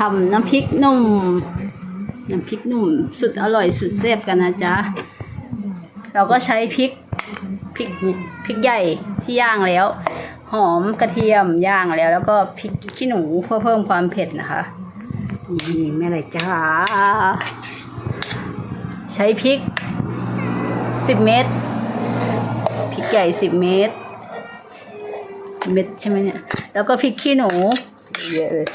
ทำน้ำพริกหนุ่ม น้ำพริกหนุ่ม สุดอร่อยสุดแซ่บกันนะจ๊ะ เราก็ใช้พริกพริกพริกใหญ่ที่ย่างแล้ว หอมกระเทียมย่างแล้ว แล้วก็พริกขี้หนูเพื่อเพิ่มความเผ็ดนะคะนี่แม่ไรจ้าใช้พริกสิบเม็ดพริกใหญ่สิบเม็ดเม็ดใช่ไหมเนี่ย แล้วก็พริกขี้หนูเยอะเลย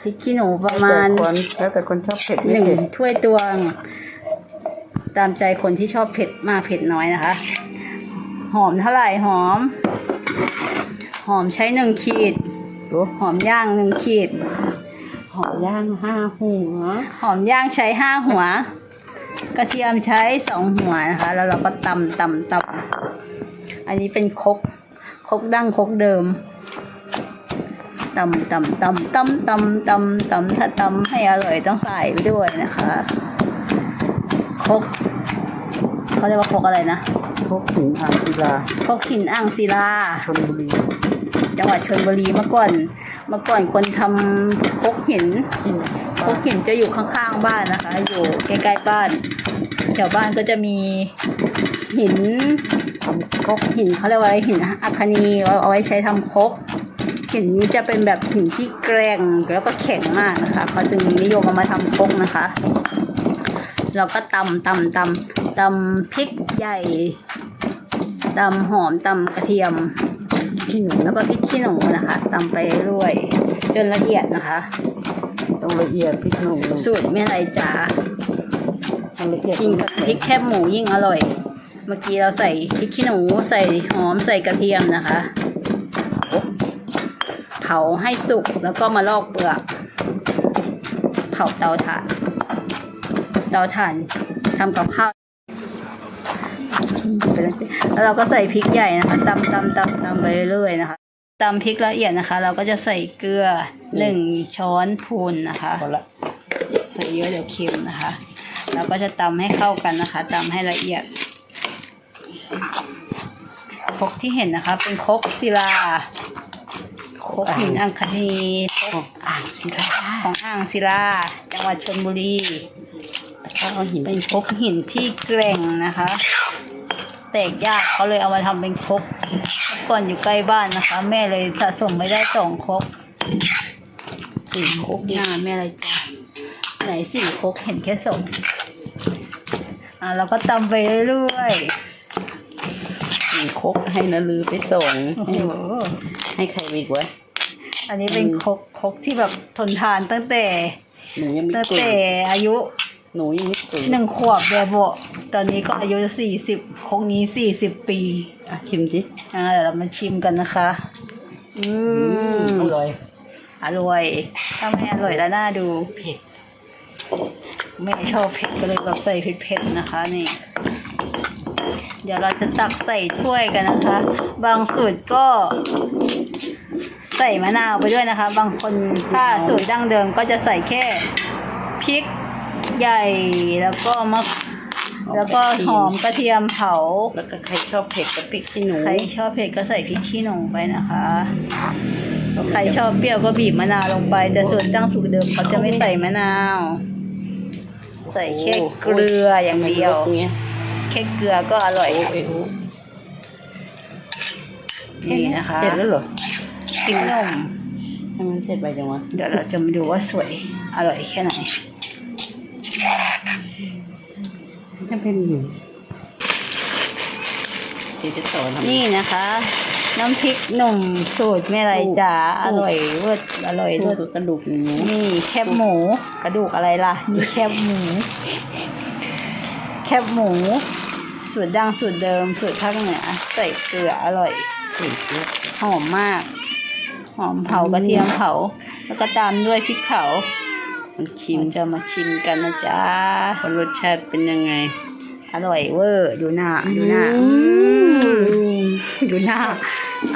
พริกขี้หนูประมาณคนแล้วแต่คนชอบเผ็ดหนึ่งถ้วยตวง ตามใจคนที่ชอบเผ็ดมากเผ็ดน้อยนะคะ หอมเท่าไหร่หอม หอมใช้หนึ่งขีดดูหอมย่างหนึ่งขีด หอมย่างห้าหัวหอมย่างใช้ห้าหัว กระเทียมใช้สองหัวนะคะ แล้วเราก็ตำตำตำอันนี้เป็นครกครกดั้งครกเดิม ตำตำตำตำตำตำตำถ้าตำให้อร่อยต้องใส่ไปด้วยนะคะครกเขาเรียกว่าครกอะไรนะพวกหินอ่างศิลาครกหินอ่างศิลาชนบุรีจังหวัดชลบุรีเมื่อก่อนเมื่อก่อนคนทำครกหินที่ครกหินจะอยู่ข้างๆบ้านนะคะ อยู่ใกล้ๆบ้านแถวบ้านก็จะมีหินทำครกหินเขาเรียกว่าอะไรหินอัคนีเอาเอาไว้ใช้ทำครก หินนี้จะเป็นแบบหินที่แกร่งแล้วก็แข็งมากนะคะเขาจึงนิยมเอามาทำครกนะคะ เราก็ตำตำตำตำพริกใหญ่ตำหอมตำกระเทียมขี้หนูแล้วก็พริกขี้หนูนะคะตำไปเรื่อยๆจนละเอียดนะคะต้องละเอียดพริกหนูสูตรแม่ไรจ๋าทำละเอียดกินกับพริกแคบหมูยิ่งอร่อย เมื่อกี้เราใส่พริกขี้หนูใส่หอมใส่กระเทียมนะคะเผาให้สุกแล้วก็มาลอกเปลือก เผาเตาถ่านเตาถ่านทำกับข้าวแล้วเราก็ใส่พริกใหญ่นะคะตำตำตำตำไปเรื่อยๆนะคะตำพริกละเอียดนะคะ เราก็จะใส่เกลือหนึ่งช้อนพูนนะคะพอละใส่เยอะเดี๋ยวเค็มนะคะ เราก็จะตำให้เข้ากันนะคะตำให้ละเอียดครกที่เห็นนะคะ เป็นครกศิลาคร กหินอังคณีครกอ่างศิลาของอ่างศิลาจังหวัดชลบุรีถ้าเอาหินเป็นครกหินที่แกร่งนะคะ แตกยากเขาเลยเอามาทำเป็นครกเมื่อก่อนอยู่ใกล้บ้านนะคะ แม่เลยสะสมไม่ได้สองครกสี่ครกหน้าแม่เลยจ้ะไหนสี่ครกเห็นแค่สองอ่าเราก็ตำไปเรื่อยหินครกให้นาลือไปส่งๆโอ้ให้โหให้ใครไปอีกวะ อันนี้เป็นครกครกที่แบบทนทานตั้งแต่หนูยังไม่ตั้งตุยแต่อายุหนูยังไม่ตุยหนึ่งขวบเดียวโบะตอนนี้ก็อายุสี่สิบคงนี้สี่สิบปีอะชิมสิอ่าเดี๋ยวเรามาชิมกันนะคะ อือืมมอร่อยอร่อยถ้าไม่อร่อยแล้วน่าดูเผ็ดไม่ชอบเผ็ดก็เลยแบบใส่เผ็ดๆนะคะนี่ เดี๋ยวเราจะตักใส่ถ้วยกันนะคะ บางสูตรก็ ใส่มะนาวไปด้วยนะคะ บางคนถ้าสูตรดั้งเดิมก็จะใส่แค่พริกใหญ่แล้วก็มะแล้วก็หอมกระเทียมเผา แล้วก็ใครชอบเผ็ดก็พริกขี้หนู ใครชอบเผ็ดก็ใส่พริกขี้หนูไปนะคะ ใครชอบเปรี้ยวก็บีบมะนาวลงไป แต่ส่วนตั้งสูตรเดิมเขาจะไม่ใส่มะนาว ใส่แค่เกลืออย่างเดียวเงี้ยแค่เกลือก็อร่อยโอ้ยโอ้ยนี่นะคะเสร็จแล้วเหรอ กินนมให้มันเสร็จไปจังวะ เดี๋ยวเราจะมาดูว่าสวย อร่อยแค่ไหนจะเป็นอยู่เดี๋ยวจะสอนทำนี่นะคะ น้ำพริกหนุ่มสูตรแม่ไรจ๋าอร่อยเวิร์ดอร่อยดูเลิศกระดูกหมูนี่แคบหมู กระดูกอะไรล่ะ นี่แคบหมู แคบหมู สูตรดังสูตรเดิม สูตรภาคเหนือใส่เกลืออร่อยเผ็ดเยอะหอมมาก หอมเผากระเทียมเผา แล้วก็ตามด้วยพริกเผามันชิคิมมจะมาชิมกันนะจ๊ะว่ารสชาติเป็นยังไง อร่อยเวอร์ดูหน้าดูหน้าอืมอืมดูหน้า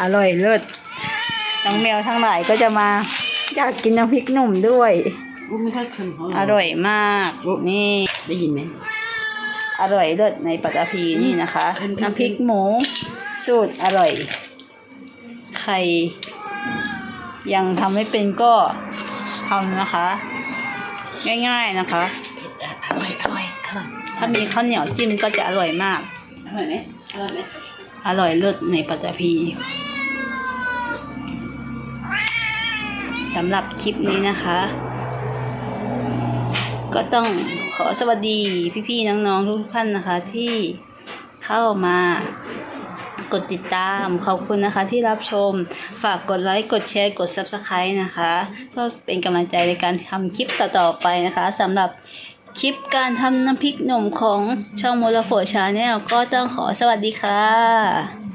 อร่อยเลิศน้องแมวทั้งหลายก็จะมาอยากกินน้ำพริกหนุ่มด้วยอู้ไม่ค่อยเค็มเขาอร่อยมากนี่ได้ยินไหมอร่อยเลิศในปัตตภีนี่นะคะอืมน้ำพริกหมู สูตรอร่อยใคร ยังทำไม่เป็นก็ำนะคะ ง่ายๆนะคะ อร่อยอร่อยอร่อยถ้ามีข้าวเหนียวจิ้มก็จะอร่อยมาก อร่อยไหมอร่อยไหมอร่อยเลิศในปัตตภีสำหรับคลิปนี้นะคะ ก็ต้องขอสวัสดีพี่ๆน้องๆทุกท่านนะคะที่เข้ามา กดติดตาม ขอบคุณนะคะที่รับชม ฝากกดไลค์ กดแชร์ กด Subscribe นะคะก็เป็นกำลังใจในการทำคลิปต่อๆไปนะคะสำหรับคลิปการทำน้ำพริกหนุ่มของช่องโมลโฟชาแนลก็ต้องขอสวัสดีค่ะ